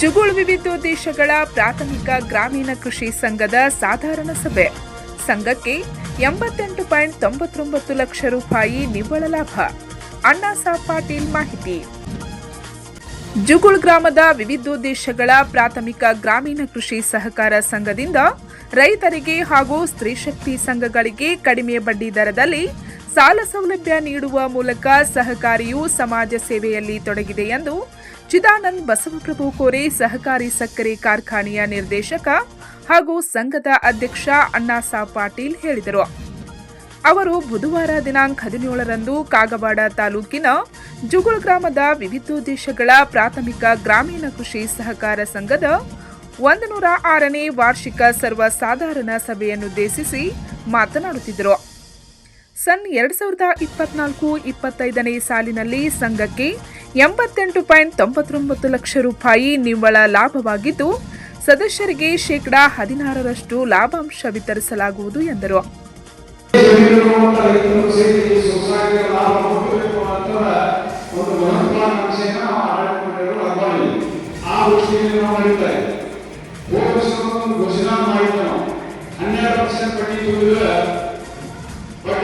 ಜುಗುಳ್ ದೇಶಗಳ ಪ್ರಾಥಮಿಕ ಗ್ರಾಮೀಣ ಕೃಷಿ ಸಂಘದ ಸಾಧಾರಣ ಸಭೆ. ಸಂಘಕ್ಕೆ ಎಂಬತ್ತೆಂಟು ಪಾಯಿಂಟ್ ತೊಂಬತ್ತೊಂಬತ್ತು ಲಕ್ಷ ರೂಪಾಯಿ ನಿವ್ವಳ ಲಾಭ. ಅಣ್ಣಾ ಪಾಟೀಲ್ ಮಾಹಿತಿ. ಜುಗುಳ್ ಗ್ರಾಮದ ವಿವಿಧೋದ್ದೇಶಗಳ ಪ್ರಾಥಮಿಕ ಗ್ರಾಮೀಣ ಕೃಷಿ ಸಹಕಾರ ಸಂಘದಿಂದ ರೈತರಿಗೆ ಹಾಗೂ ಸ್ತ್ರೀಶಕ್ತಿ ಸಂಘಗಳಿಗೆ ಕಡಿಮೆ ಬಡ್ಡಿ ದರದಲ್ಲಿ ಸಾಲ ಸೌಲಭ್ಯ ನೀಡುವ ಮೂಲಕ ಸಹಕಾರಿಯು ಸಮಾಜ ಸೇವೆಯಲ್ಲಿ ತೊಡಗಿದೆ ಎಂದು ಚಿದಾನಂದ್ ಬಸವಪ್ರಭು ಕೋರೆ ಸಹಕಾರಿ ಸಕ್ಕರೆ ಕಾರ್ಖಾನೆಯ ನಿರ್ದೇಶಕ ಹಾಗೂ ಸಂಘದ ಅಧ್ಯಕ್ಷ ಅಣ್ಣಾಸಾಬ್ ಪಾಟೀಲ್ ಹೇಳಿದರು. ಅವರು ಬುಧವಾರ ದಿನಾಂಕ ಹದಿನೇಳರಂದು ಕಾಗವಾಡ ತಾಲೂಕಿನ ಜುಗುಳ್ ಗ್ರಾಮದ ವಿವಿಧೋದ್ದೇಶಗಳ ಪ್ರಾಥಮಿಕ ಗ್ರಾಮೀಣ ಕೃಷಿ ಸಹಕಾರ ಸಂಘದ ಒಂದು ನೂರ ಆರನೇ ವಾರ್ಷಿಕ ಸರ್ವಸಾಧಾರಣ ಸಭೆಯನ್ನುದ್ದೇಶಿಸಿ ಮಾತನಾಡುತ್ತಿದ್ದರು. ಸನ್ ಎರಡ್ ಸಾವಿರದ ಇಪ್ಪತ್ನಾಲ್ಕು ಇಪ್ಪತ್ತೈದನೇ ಸಾಲಿನಲ್ಲಿ ಸಂಘಕ್ಕೆ ಎಂಬತ್ತೆಂಟು ಪಾಯಿಂಟ್ ತೊಂಬತ್ತೊಂಬತ್ತು ಲಕ್ಷ ರೂಪಾಯಿ ನಿವ್ವಳ ಲಾಭವಾಗಿದ್ದು, ಸದಸ್ಯರಿಗೆ ಶೇಕಡಾ ಹದಿನಾರರಷ್ಟು ಲಾಭಾಂಶ ವಿತರಿಸಲಾಗುವುದು ಎಂದರು.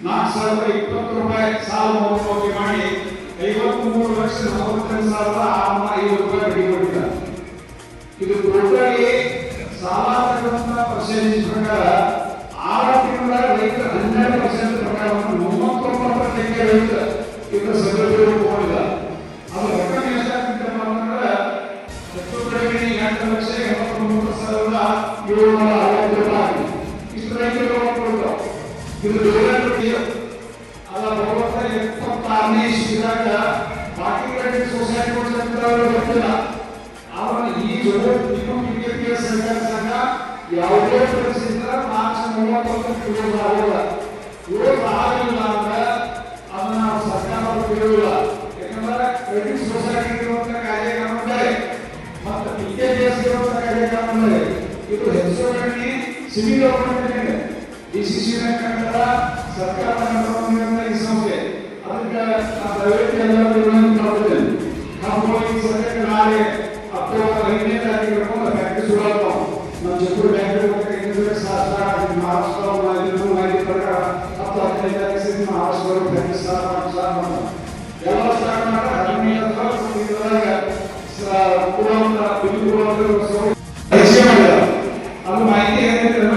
ನಾಲ್ಕು ಸಾವಿರದ ಇಪ್ಪತ್ತು ರೂಪಾಯಿ ಸಾಲ ಮರುಪಾವತಿ ಮಾಡಿ ಐವತ್ಮೂರು ಲಕ್ಷ ನಲವತ್ತೆಂಟು ಸಾವಿರದ ಆರುನೂರ ಐವತ್ತು ರೂಪಾಯಿ ಬಡ್ಡಿ ಇದು ಟೋಟಲಿ ಸಾಲ ತಗೊಂಡ ಪರ್ಸೆಂಟೇಜ್ ಪ್ರಕಾರ ಆರು ತಿಂಗಳ ರೈತರ ಹನ್ನೆರಡು ಪರ್ಸೆಂಟ್ ಪ್ರಕಾರವನ್ನು ಮೂವತ್ತೊಂಬತ್ತು ತೆಂಗೆ ರೈತ ಇದರ ಸದಸ್ಯರು ಅದು ರೊಕ್ಕ ಎಷ್ಟಾಗುತ್ತೆ ಅಂತಂದ್ರೆ ಹೆಚ್ಚು ಕಡಿಮೆ ಎಂಟು ಲಕ್ಷ ಸಾವಿರದ ಏಳುನೂರ ಅರವತ್ತು ರೂಪಾಯಿ ಇಷ್ಟು ರೈತರು ಇದು ಡೋಲರ್ ಅಲ್ಲ ಬರುವಂತ ಎಪ್ಪತ್ತಾರನೇ ಇಸ್ವಿದಾಗ ಬಾಕಿ ಕ್ರೆಡಿಟ್ ಸೊಸೈಟಿ ಗೊತ್ತಿಲ್ಲ ಅವನ ಈ ಜೊತೆ ವಿದ್ಯುತ್ ಸರ್ಕಾರ ಸಂಘ ಯಾವುದೇ ಪರಿಸ್ಥಿತಿಯಿಂದ ಮಾರ್ಚ್ ಮೂವತ್ತೊಂದು ಕ್ಲೋಸ್ ಆಗೋಲ್ಲ ಕ್ಲೋಸ್ ಆಗಲಿಲ್ಲ ಅಂದ್ರೆ ಅದನ್ನ ನಾವು ಸರ್ಕಾರ ಬಿಡುವುದಿಲ್ಲ ಯಾಕಂದ್ರೆ ಕ್ರೆಡಿಟ್ ಸೊಸೈಟಿ ಇರುವಂತ ಕಾರ್ಯಕ್ರಮ ಬೇರೆ ಮತ್ತು ಪಿಕೆಪಿಎಸ್ ಇರುವಂತ ಕಾರ್ಯಕ್ರಮ ಬೇರೆ ಇದು ಹೆಚ್ಚುವರಿ ಸಿವಿಲ್ ಗವರ್ಮೆಂಟ್ ಡಿಸಿಸಿ ಬ್ಯಾಂಕ್ ಅಂತ ಸರ್ಕಾರ ನಡೆಸುವಂತ ಈ ಸಂಸ್ಥೆ ಅದಕ್ಕೆ ಆ ದಯವಿಟ್ಟು ಎಲ್ಲರೂ ವಿನಂತಿ ಮಾಡ್ತೇನೆ ನಾವು ಈ ಸದ್ಯಕ್ಕೆ ನಾಳೆ ಅಕ್ಟೋಬರ್ ಐದನೇ ತಾರೀಕು ಫ್ಯಾಕ್ಟ್ರಿ ಶುರು ನಮ್ಮ ಚಿತ್ರದುರ್ಗ ಬ್ಯಾಂಕ್ ಐದನೇ ಶಾಸ್ತ್ರ ಮಹಾರಾಷ್ಟ್ರ ಮಾಹಿತಿ ಮಾಹಿತಿ ಪ್ರಕಾರ ಹತ್ತು ಹದಿನೈದು ತಾರೀಕು ಸೇರಿ ಮಹಾರಾಷ್ಟ್ರ ಫ್ಯಾಕ್ಟ್ರಿ ಸ್ಟಾರ್ಟ್ ಮಾಡಿ ಸ್ಟಾರ್ಟ್ ಮಾಡ್ತಾರೆ ಎಲ್ಲ ಸ್ಟಾರ್ಟ್ ಮಾಡಿ ಹದಿನೈದು ಇದ್ರಾಗ ಕೊಡುವಂತ ಬಿಲ್ ಕೊಡುವಂತ ಪರಿಚಯ ಮಾಡಿದ್ದಾರೆ ಅದು ಮಾಹಿತಿ ಏನಂದ್ರೆ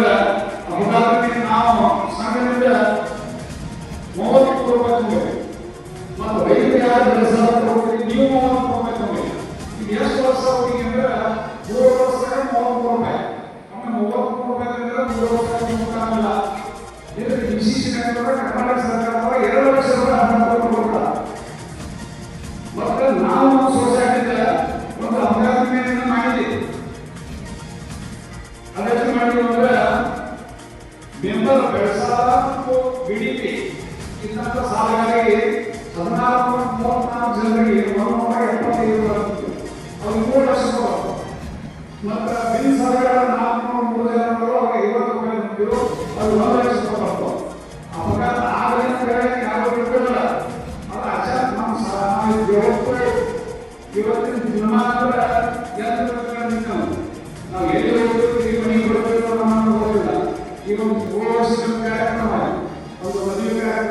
ಇವತ್ತಿನ ದಿನಮಾನಗಳ ಯಂತ್ರಗಳ ನಿಂತವು. ನಾವು ಎಲ್ಲಿ ಹೋಗ್ಬೇಕು ಈಗ ಮನೆಗೆ ಬರಬೇಕು ವರ್ಷದ ಕಾರ್ಯಕ್ರಮ ಒಂದು ಮದುವೆ ಕಾರ್ಯಕ್ರಮ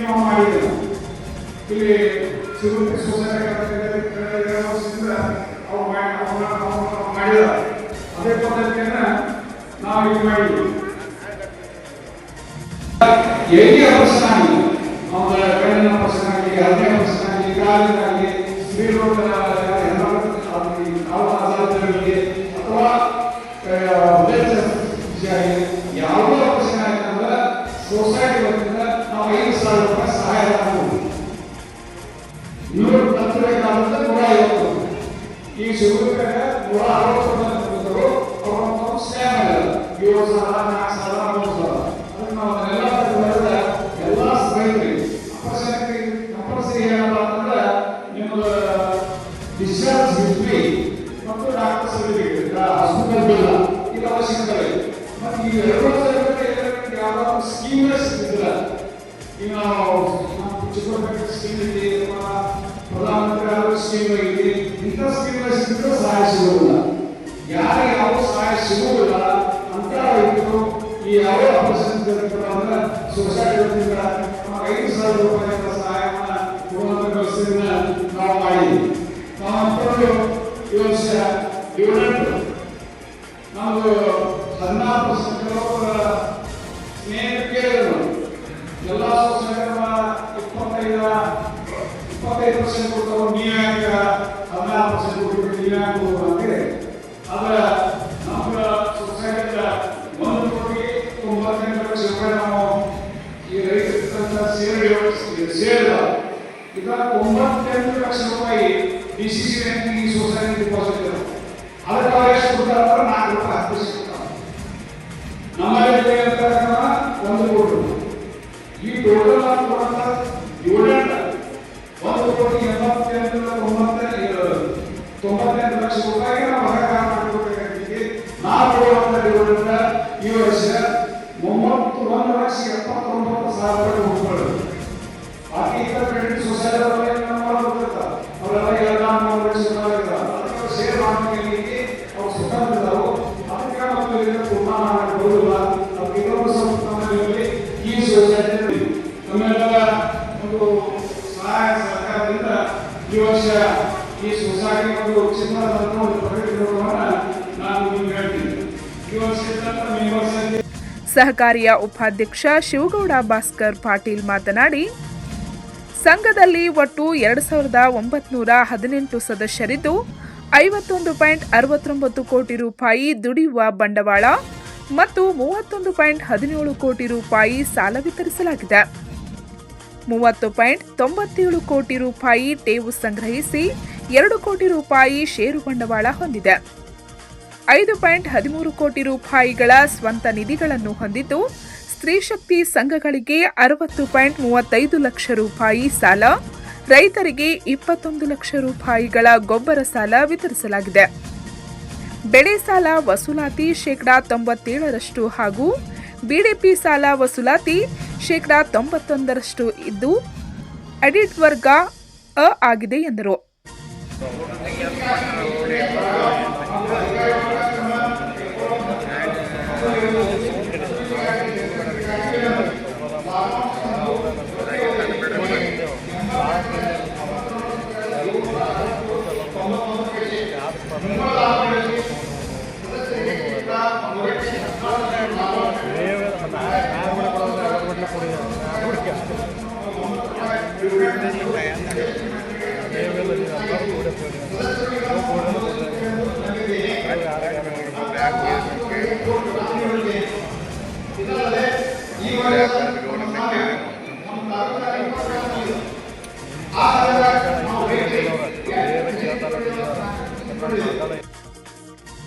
ನಾವು ಮಾಡಿದ್ದೇವೆ ಇಲ್ಲಿ ಸಿಗುತ್ತೆ ಸೊಸೈಟಿ ಅವ್ರು ಮಾಡಿ ಅವ್ರನ್ನ ಅವ್ರನ್ನ ಮಾಡಿದ್ದಾರೆ. ಅದೇ ಪದ್ಧತಿಯನ್ನ ನಾವು ಇದು ಮಾಡಿದ್ವಿ. ಏನೇ ಆಗಲಿ ಅವರ ಕಣ್ಣಿನ ಆಗಲಿ ಹೃದಯ ಆಗಲಿ ಕಾಲಿನಾಗಲಿ ಸ್ತ್ರೀರೋಗದ ಅಥವಾ ಯಾವುದೇ ಶಿವಕರ ನೂರ ಅರವತ್ತು ಬಂದಿದ್ರು ಅವ್ರ ಸ್ಕ್ಯಾಮ್ ಇಲ್ಲ ಏಳು ಸಾವಿರ ನಾಲ್ಕು ನಾವು ಎಲ್ಲ ಸ್ನೇಹಿತರಿ ಅಪರ್ಸರಿ ಅಂತಂದ್ರೆ ನಿಮ್ಮದು ಡಿಸ್ಚಾರ್ಜ್ ಹಿಸ್ಟ್ರಿ ಮತ್ತು ಡಾಕ್ಟರ್ ಸರ್ಟಿಫಿಕೇಟ್ ಹಾಸ್ಪಿಟಲ್ ಬಿಲ್ ಇದು ಅವಶ್ಯಕತೆ ಮತ್ತು ಈ ಎರಡು ಸರ್ಟಿಫಿಕೇಟ್ ಯಾವ್ದಾದ್ರು ಸ್ಕೀಮ್ ಸಿಗ್ತಿಲ್ಲ ಈಗ ನಾವು ಸ್ಕೀಮ್ ಇದೆ ಪ್ರಧಾನಮಂತ್ರಿ ಆರೋಗ್ಯ ಸ್ಕೀಮ್ ಇದೆ. ಇಂಥ ಸ್ಕೀಮ್ ಸಿಕ್ಕಿದ್ರೆ ಸಹಾಯ ಸಿಗುವುದಿಲ್ಲ ಯಾರು ಯಾವ ಸಹಾಯ ಸಿಗುವುದಿಲ್ಲ ಅಂತ ರೈತರು ಈ ಯಾವ ಆಪರೇಷನ್ ಅಂದ್ರೆ ಸೊಸೈಟಿ ವತಿಯಿಂದ ಐದು ಸಾವಿರ ರೂಪಾಯಿಗಳ ಸಹಾಯವನ್ನು ಕೊಡುವಂತ ವ್ಯವಸ್ಥೆಯನ್ನ ನಾವು ಮಾಡಿದ್ದೀವಿ ನಾವು ಅಂದ್ಕೊಂಡು ಈ ವರ್ಷ ಡಿವಿಡೆಂಟ್ ನಮ್ದು ಹದಿನಾರು ಪರ್ಸೆಂಟ್ ಕೆಲವೊಬ್ಬರ ಸ್ನೇಹಿತ ಕೇಳಿದ್ರು ಎಲ್ಲ ಸೊಸೈಟಿಗಳ ಇಪ್ಪತ್ತೈದ ಇಪ್ಪತ್ತೈದು ಪರ್ಸೆಂಟ್ ಕೊಡ್ತಾವ ನೀವು ಯಾಕೆ ಹದಿನಾರು ಪರ್ಸೆಂಟ್ ಕೊಡ್ಬಿಟ್ಟು ನೀವು ಯಾಕೆ ಕೊಡ್ಬೋದು ಅಂತೇಳಿ ಆದ್ರೆ ನಮ್ಮ ಸೊಸೈಟಿಯ ಒಂದು ಕೋಟಿ ತೊಂಬತ್ತೆಂಟು ಲಕ್ಷ ರೂಪಾಯಿ ನಾವು ಈ ರೈತರ ಸೇರಿ ಸೇರಿದ ಈಗ ತೊಂಬತ್ತೆಂಟು ಲಕ್ಷ ರೂಪಾಯಿ ಡಿ ಸಿ ಸಿ ಬ್ಯಾಂಕಿಂಗ್ ಈ ಸೊಸೈಟಿ ಡಿಪಾಸಿಟ್ ಇರೋದು ಅದಕ್ಕೆ ಅವ್ರು ಎಷ್ಟು ಕೊಡ್ತಾರೆ ಅಂದ್ರೆ ನಾಲ್ಕು ರೂಪಾಯಿ ಹತ್ತು ಪೈಸೆ ಕೊಡ್ತಾರೆ ನಮ್ಮಲ್ಲಿ ಈ ಸೊಸೈಟಿ ಒಂದು ಸಹಕಾರಿಯ ಉಪಾಧ್ಯಕ್ಷ ಶಿವಗೌಡ ಭಾಸ್ಕರ್ ಪಾಟೀಲ್ ಮಾತನಾಡಿ, ಸಂಘದಲ್ಲಿ ಒಟ್ಟು ಎರಡು ಸಾವಿರದ ಒಂಬತ್ನೂರ ಹದಿನೆಂಟು ಸದಸ್ಯರಿದ್ದು, ಐವತ್ತೊಂದು ಪಾಯಿಂಟ್ ಅರವತ್ತೊಂಬತ್ತು ಕೋಟಿ ರೂಪಾಯಿ ದುಡಿಯುವ ಬಂಡವಾಳ ಮತ್ತು ಮೂವತ್ತೊಂದು ಪಾಯಿಂಟ್ ಹದಿನೇಳು ಕೋಟಿ ರೂಪಾಯಿ ಸಾಲ ವಿತರಿಸಲಾಗಿದೆ. ಮೂವತ್ತು ಪಾಯಿಂಟ್ ತೊಂಬತ್ತೇಳು ಕೋಟಿ ರೂಪಾಯಿ ಟೇವು ಸಂಗ್ರಹಿಸಿ ಎರಡು ಕೋಟಿ ರೂಪಾಯಿ ಷೇರು ಬಂಡವಾಳ ಹೊಂದಿದೆ. ಐದು ಪಾಯಿಂಟ್ ಹದಿಮೂರು ಕೋಟಿ ರೂಪಾಯಿಗಳ ಸ್ವಂತ ನಿಧಿಗಳನ್ನು ಹೊಂದಿದ್ದು ಸ್ತ್ರೀಶಕ್ತಿ ಸಂಘಗಳಿಗೆ ಅರವತ್ತು ಪಾಯಿಂಟ್ ಮೂವತ್ತೈದು ಲಕ್ಷ ರೂಪಾಯಿ ಸಾಲ, ರೈತರಿಗೆ ಇಪ್ಪತ್ತೊಂದು ಲಕ್ಷ ರೂಪಾಯಿಗಳ ಗೊಬ್ಬರ ಸಾಲ ವಿತರಿಸಲಾಗಿದೆ. ಬೆಳೆ ಸಾಲ ವಸೂಲಾತಿ ಶೇಕಡಾ ತೊಂಬತ್ತೇಳರಷ್ಟು ಹಾಗೂ ಬಿಡಿಪಿ ಸಾಲ ವಸೂಲಾತಿ ಶೇಕಡಾ ತೊಂಬತ್ತೊಂದರಷ್ಟು ಇದ್ದು ಅಡಿಟ್ ವರ್ಗ ಅ ಆಗಿದೆ ಎಂದರು.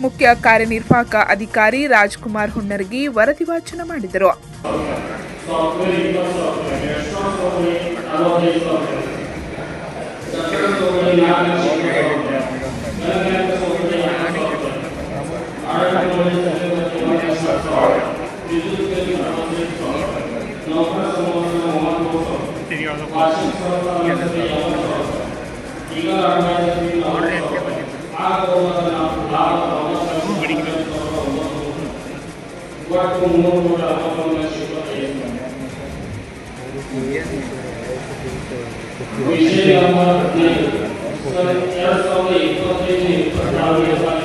ಮುಖ್ಯ ಕಾರ್ಯನಿರ್ವಾಹಕ ಅಧಿಕಾರಿ ರಾಜ್ಕುಮಾರ್ ಹುಣ್ಣರ್ಗಿ ವರದಿ ವಾಚನ ಮಾಡಿದರು. Then you also got the other order and Yes, sir. Yes, sir.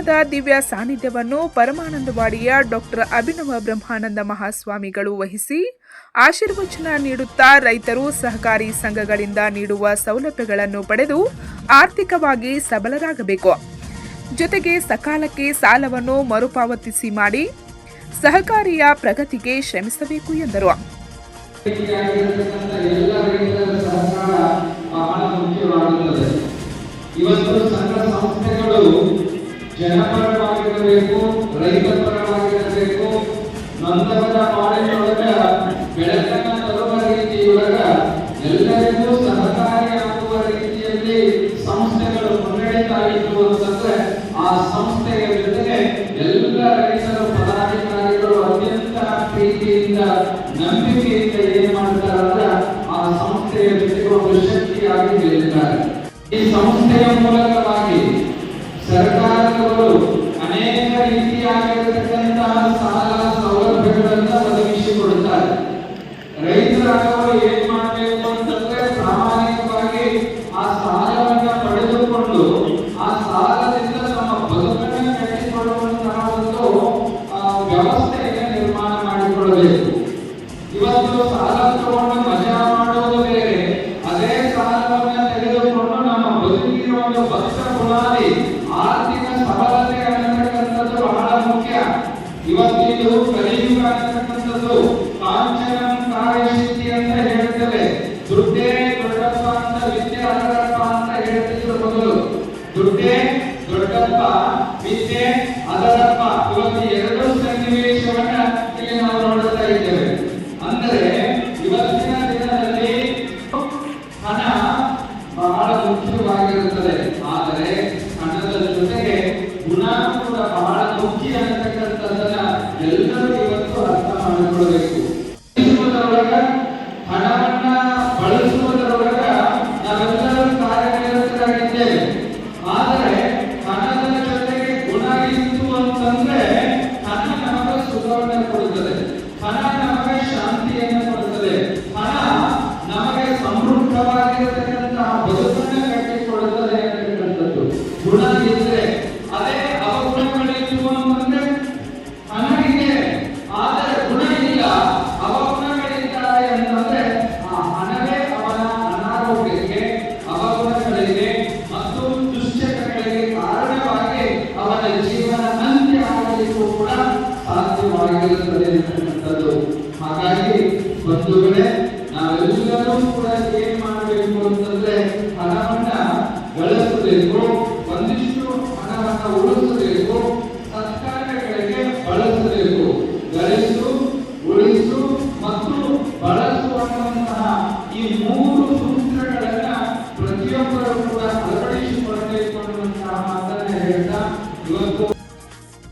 ಧಾಮದ ದಿವ್ಯ ಸಾನ್ನಿಧ್ಯವನ್ನು ಪರಮಾನಂದವಾಡಿಯ ಡಾಕ್ಟರ್ ಅಭಿನವ ಬ್ರಹ್ಮಾನಂದ ಮಹಾಸ್ವಾಮಿಗಳು ವಹಿಸಿ ಆಶೀರ್ವಚನ ನೀಡುತ್ತಾ ರೈತರು ಸಹಕಾರಿ ಸಂಘಗಳಿಂದ ನೀಡುವ ಸೌಲಭ್ಯಗಳನ್ನು ಪಡೆದು ಆರ್ಥಿಕವಾಗಿ ಸಬಲರಾಗಬೇಕು. ಜೊತೆಗೆ ಸಕಾಲಕ್ಕೆ ಸಾಲವನ್ನು ಮರುಪಾವತಿಸಿ ಮಾಡಿ ಸಹಕಾರಿಯ ಪ್ರಗತಿಗೆ ಶ್ರಮಿಸಬೇಕು ಎಂದರು. ಇವತ್ತು ಸಂಘ ಸಂಸ್ಥೆಗಳು ಜನಪರವಾಗಿರಬೇಕು ರೈತ ಪರವಾಗಿರಬೇಕು ನಂತರದ ಕಾಲೇಜ್ ಒಳಗ ಬೆಳಕನ್ನ ತರುವ ರೀತಿಯೊಳಗ ಎಲ್ಲರಿಗೂ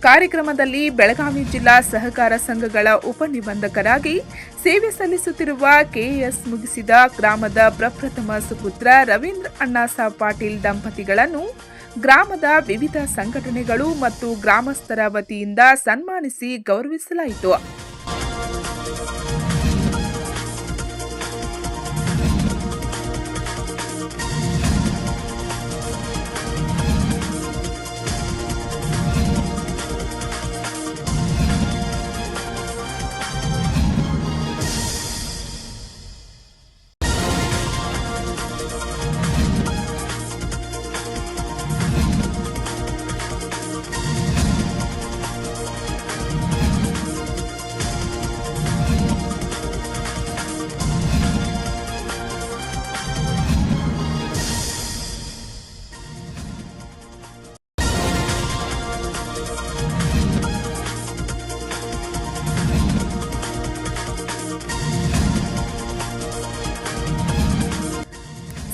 ಕಾರ್ಯಕ್ರಮದಲ್ಲಿ ಬೆಳಗಾವಿ ಜಿಲ್ಲಾ ಸಹಕಾರ ಸಂಘಗಳ ಉಪನಿಬಂಧಕರಾಗಿ ಸೇವೆ ಸಲ್ಲಿಸುತ್ತಿರುವ ಕೆಎಸ್ ಮುಗಿಸಿದ ಗ್ರಾಮದ ಪ್ರಪ್ರಥಮ ಸುಪುತ್ರ ರವೀಂದ್ರ ಅಣ್ಣಾಸಾಬ್ ಪಾಟೀಲ್ ದಂಪತಿಗಳನ್ನು ಗ್ರಾಮದ ವಿವಿಧ ಸಂಘಟನೆಗಳು ಮತ್ತು ಗ್ರಾಮಸ್ಥರ ವತಿಯಿಂದ ಸನ್ಮಾನಿಸಿ ಗೌರವಿಸಲಾಯಿತು.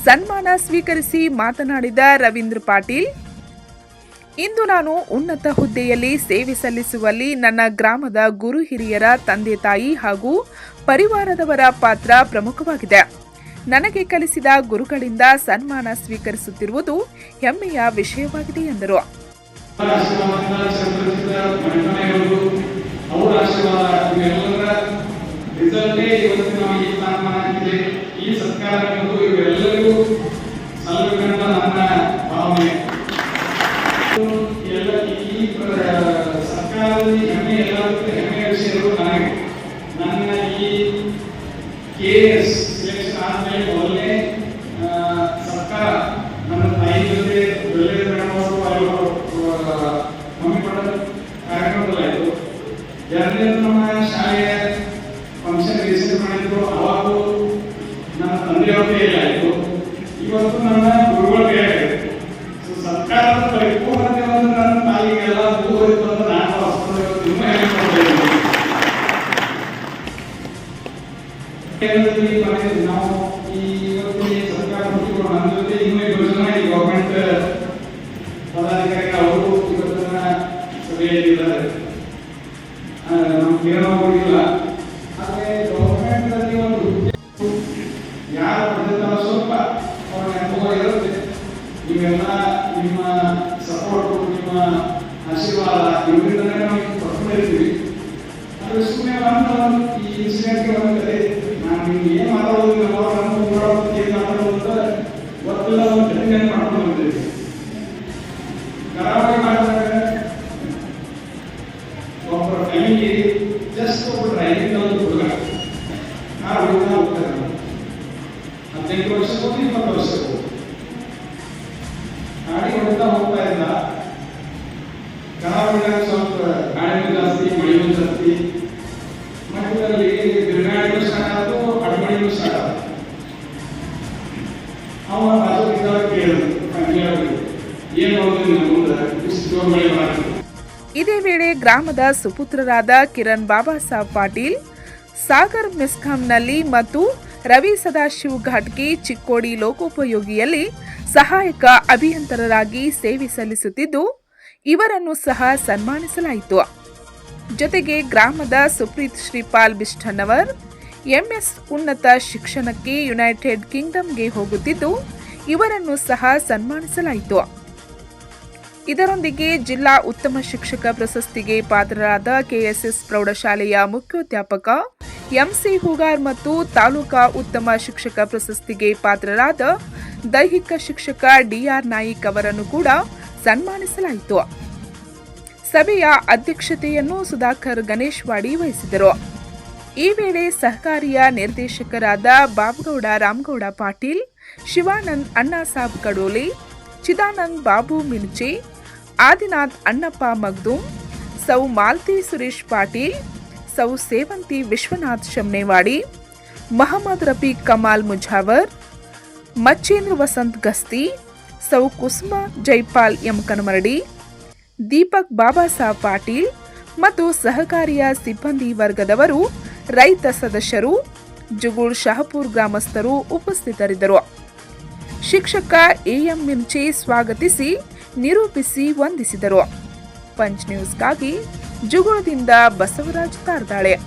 ಸನ್ಮಾನ ಸ್ವೀಕರಿಸಿ ಮಾತನಾಡಿದ ರವೀಂದ್ರ ಪಾಟೀಲ್, ಇಂದು ನಾನು ಉನ್ನತ ಹುದ್ದೆಯಲ್ಲಿ ಸೇವೆ ಸಲ್ಲಿಸುವಲ್ಲಿ ನನ್ನ ಗ್ರಾಮದ ಗುರು ಹಿರಿಯರ ತಂದೆ ತಾಯಿ ಹಾಗೂ ಪರಿವಾರದವರ ಪಾತ್ರ ಪ್ರಮುಖವಾಗಿದೆ. ನನಗೆ ಕಲಿಸಿದ ಗುರುಗಳಿಂದ ಸನ್ಮಾನ ಸ್ವೀಕರಿಸುತ್ತಿರುವುದು ಹೆಮ್ಮೆಯ ವಿಷಯವಾಗಿದೆ ಎಂದರು. ಈ ಸ್ಥಾನಮಾನಕ್ಕಿದೆ ಈ ಸರ್ಕಾರ ಮತ್ತು ಇವೆಲ್ಲರಿಗೂ ಸಲ್ಲಬೇಕಂತ ಕೇಂದ್ರದಲ್ಲಿ ಮನೆ- ನಾವು ಈ ಇವತ್ತು ಈ ಸರ್ಕಾರ ಹುಟ್ಟಿಕೊಂಡು ನಮ್ಮ ಜೊತೆ ಇನ್ನೂ ಯೋಜನೆ ಜನ ಈ ಗೌರ್ಮೆಂಟ್ ಪದಾಧಿಕಾರಿಗಳು ಅವರು ಇವತ್ತಿನ ಸಭೆಯಲ್ಲಿ ಇದ್ದಾರೆ ಆ, ನಮ್ಗೆ ಏನೋ ಹೋಗಿಲ್ಲ ಆದರೆ ಗೌರ್ಮೆಂಟ್ ಅಲ್ಲಿ ಒಂದು ಯಾರು ಪಡೆದಿರ್ತಾರೋ ಸ್ವಲ್ಪ ಅವ್ರ ಅನುಭವ ಇರುತ್ತೆ ನೀವೆಲ್ಲ ನಿಮ್ಮ ಸಪೋರ್ಟ್ ನಿಮ್ಮ ಆಶೀರ್ವಾದ ಗೊತ್ತಿಲ್ಲ ನಾವು ಜಡ್ಜ್ಮೆಂಟ್ ಇದೇ ವೇಳೆ ಗ್ರಾಮದ ಸುಪುತ್ರರಾದ ಕಿರಣ್ ಬಾಬಾ ಸಾಹೇಬ್ ಪಾಟೀಲ್, ಸಾಗರ್ ಮೆಸ್ಕಾಂನಲ್ಲಿ ಮತ್ತು ರವಿ ಸದಾಶಿವ್ ಘಾಟ್ಗಿ ಚಿಕ್ಕೋಡಿ ಲೋಕೋಪಯೋಗಿಯಲ್ಲಿ ಸಹಾಯಕ ಅಭಿಯಂತರರಾಗಿ ಸೇವೆ ಸಲ್ಲಿಸುತ್ತಿದ್ದು, ಇವರನ್ನು ಸಹ ಸನ್ಮಾನಿಸಲಾಯಿತು. ಜೊತೆಗೆ ಗ್ರಾಮದ ಸುಪ್ರೀತ್ ಶ್ರೀಪಾಲ್ ಬಿಷ್ಠನ್ನವರ್ ಎಂಎಸ್ ಉನ್ನತ ಶಿಕ್ಷಣಕ್ಕೆ ಯುನೈಟೆಡ್ ಕಿಂಗ್ಡಮ್ಗೆ ಹೋಗುತ್ತಿದ್ದು, ಇವರನ್ನು ಸಹ ಸನ್ಮಾನಿಸಲಾಯಿತು. ಇದರೊಂದಿಗೆ ಜಿಲ್ಲಾ ಉತ್ತಮ ಶಿಕ್ಷಕ ಪ್ರಶಸ್ತಿಗೆ ಪಾತ್ರರಾದ ಕೆಎಸ್ಎಸ್ ಪ್ರೌಢಶಾಲೆಯ ಮುಖ್ಯೋಧ್ಯಾಪಕ ಎಂಸಿ ಹೂಗಾರ್ ಮತ್ತು ತಾಲೂಕಾ ಉತ್ತಮ ಶಿಕ್ಷಕ ಪ್ರಶಸ್ತಿಗೆ ಪಾತ್ರರಾದ ದೈಹಿಕ ಶಿಕ್ಷಕ ಡಿಆರ್ ನಾಯಿಕ್ ಅವರನ್ನು ಕೂಡ ಸನ್ಮಾನಿಸಲಾಯಿತು. ಸಭೆಯ ಅಧ್ಯಕ್ಷತೆಯನ್ನು ಸುಧಾಕರ್ ಗಣೇಶ್ವಾಡಿ ವಹಿಸಿದರು. ಈ ವೇಳೆ ಸಹಕಾರಿಯ ನಿರ್ದೇಶಕರಾದ ಬಾಬಗೌಡ, ರಾಮಗೌಡ ಪಾಟೀಲ್, ಶಿವಾನಂದ್ ಅಣ್ಣಾಸಾಬ್ ಕಡೋಲಿ, ಚಿದಾನಂದ್ ಬಾಬು ಮಿನ್ಚೆ ಆದಿನಾಥ್ ಅಣ್ಣಪ್ಪ ಮಗ್ದೂಮ್ ಸೌ ಮಾಲ್ತಿ ಸುರೇಶ್ ಪಾಟೀಲ್, ಸೌ ಸೇವಂತಿ ವಿಶ್ವನಾಥ್ ಶಮ್ನೇವಾಡಿ, ಮಹಮ್ಮದ್ ರಫೀಕ್ ಕಮಾಲ್ ಮುಜಾವರ್, ಮಚ್ಚೇಂದ್ರ ವಸಂತ್ ಗಸ್ತಿ, ಸೌ ಕುಸುಮ ಜೈಪಾಲ್ ಎಂ ಕನಮರಡಿ, ದೀಪಕ್ ಬಾಬಾ ಸಾಹೇಬ್ ಪಾಟೀಲ್ ಮತ್ತು ಸಹಕಾರಿಯ ಸಿಬ್ಬಂದಿ ವರ್ಗದವರು ರೈತ ಸದಸ್ಯರು, ಜುಗುಳ್ ಶಹಪುರ್ ಗ್ರಾಮಸ್ಥರು ಉಪಸ್ಥಿತರಿದ್ದರು. ಶಿಕ್ಷಕ ಎಎಂ ಮಿಂಚಿ ಸ್ವಾಗತಿಸಿ ನಿರೂಪಿಸಿ ವಂದಿಸಿದರು. ಪಂಚ್ ನ್ಯೂಸ್ಗಾಗಿ ಜುಗುಳದಿಂದ ಬಸವರಾಜ್ ತಾರ್ದಾಳೆ.